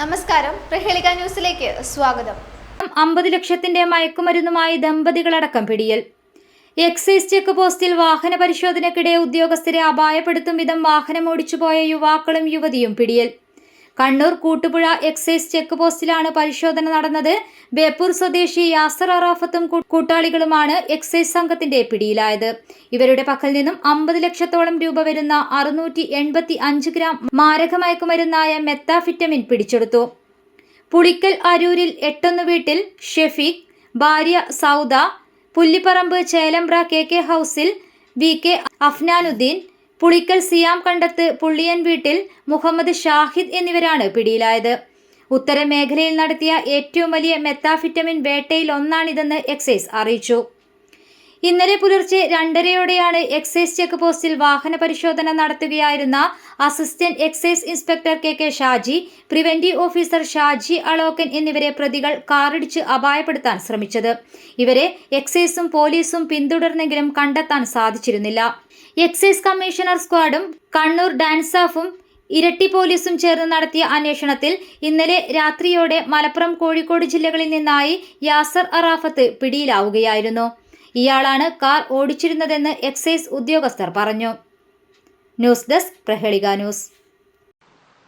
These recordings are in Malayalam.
നമസ്കാരം. പ്രഹേളിക ന്യൂസിലേക്ക് സ്വാഗതം. അമ്പത് ലക്ഷത്തിന്റെ മയക്കുമരുന്നുമായി ദമ്പതികളടക്കം പിടിയിൽ. എക്സൈസ് ചെക്ക് പോസ്റ്റിൽ വാഹന പരിശോധനയ്ക്കിടെ ഉദ്യോഗസ്ഥരെ അപായപ്പെടുത്തും വിധം വാഹനം ഓടിച്ചുപോയ യുവാക്കളും യുവതിയും പിടിയിൽ. കണ്ണൂർ കൂട്ടുപുഴ എക്സൈസ് ചെക്ക് പോസ്റ്റിലാണ് പരിശോധന നടന്നത്. ബേപ്പൂർ സ്വദേശി യാസർ അറാഫത്തും കൂട്ടാളികളുമാണ് എക്സൈസ് സംഘത്തിന്റെ പിടിയിലായത്. ഇവരുടെ പക്കൽ നിന്നും അമ്പത് ലക്ഷത്തോളം രൂപ വരുന്ന അറുന്നൂറ്റി ഗ്രാം മാരകമയക്കുമരുന്നായ മെത്താഫിറ്റമിൻ പിടിച്ചെടുത്തു. പുളിക്കൽ അരൂരിൽ എട്ടൊന്ന് വീട്ടിൽ ഷെഫീഖ് ഭാര്യ സൗദ പുല്ലിപ്പറമ്പ് ചേലമ്പ്ര കെ കെ ഹൗസിൽ വി കെ അഫ്നാനുദ്ദീൻ പുളിക്കൽ സിയാം കണ്ടത്ത് പുള്ളിയൻ വീട്ടിൽ മുഹമ്മദ് ഷാഹിദ് എന്നിവരാണ് പിടിയിലായത്. ഉത്തരമേഖലയിൽ നടത്തിയ ഏറ്റവും വലിയ മെത്താഫിറ്റമിൻ വേട്ടയിൽ ഒന്നാണിതെന്ന് എക്സൈസ് അറിയിച്ചു. ഇന്നലെ പുലർച്ചെ രണ്ടരയോടെയാണ് എക്സൈസ് ചെക്ക് പോസ്റ്റിൽ വാഹന പരിശോധന നടത്തുകയായിരുന്ന assistant excise inspector K K Shaji preventive officer Shaji Alokkan എന്നിവരെ പ്രതികൾ കാറിടിച്ച് അപായപ്പെടുത്താൻ ശ്രമിച്ചത്. ഇവരെ എക്സൈസും പോലീസും പിന്തുടർന്നെങ്കിലും കണ്ടെത്താൻ സാധിച്ചിരുന്നില്ല. എക്സൈസ് കമ്മീഷണർ സ്ക്വാഡും കണ്ണൂർ ഡാൻസാഫും ഇരട്ടി പോലീസും ചേർന്ന് നടത്തിയ അന്വേഷണത്തിൽ ഇന്നലെ രാത്രിയോടെ മലപ്പുറം കോഴിക്കോട് ജില്ലകളിൽ നിന്നായി യാസർ അറാഫത്ത് പിടിയിലാവുകയായിരുന്നു. ഇയാളാണ് കാർ ഓടിച്ചിരുന്നതെന്ന് എക്സൈസ് ഉദ്യോഗസ്ഥർ പറഞ്ഞു. News desk Prahelika news.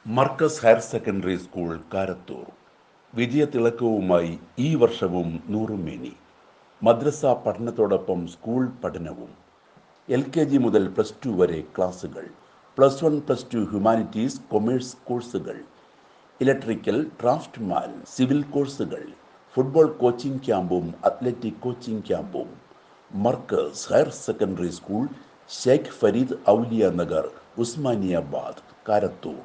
Markaz higher secondary school Karathur. വിജയതിളക്കവുമായി ഈ വർഷവും നൂറുമേനി. മദ്രസ പഠനത്തോടൊപ്പം സ്കൂൾ പഠനവും. എൽ കെ ജി മുതൽ പ്ലസ് ടു വരെ ക്ലാസുകൾ. Plus one plus two humanities commerce കോഴ്സുകൾ. ഇലക്ട്രിക്കൽ ഡ്രാഫ്റ്റ്മാൻ സിവിൽ കോഴ്സുകൾ. ഫുട്ബോൾ കോച്ചിംഗ് ക്യാമ്പും അത്ലറ്റിക് കോച്ചിംഗ് ക്യാമ്പും. Markaz higher secondary school Sheikh Farid Auliya Nagar Usmaniyabad Karathur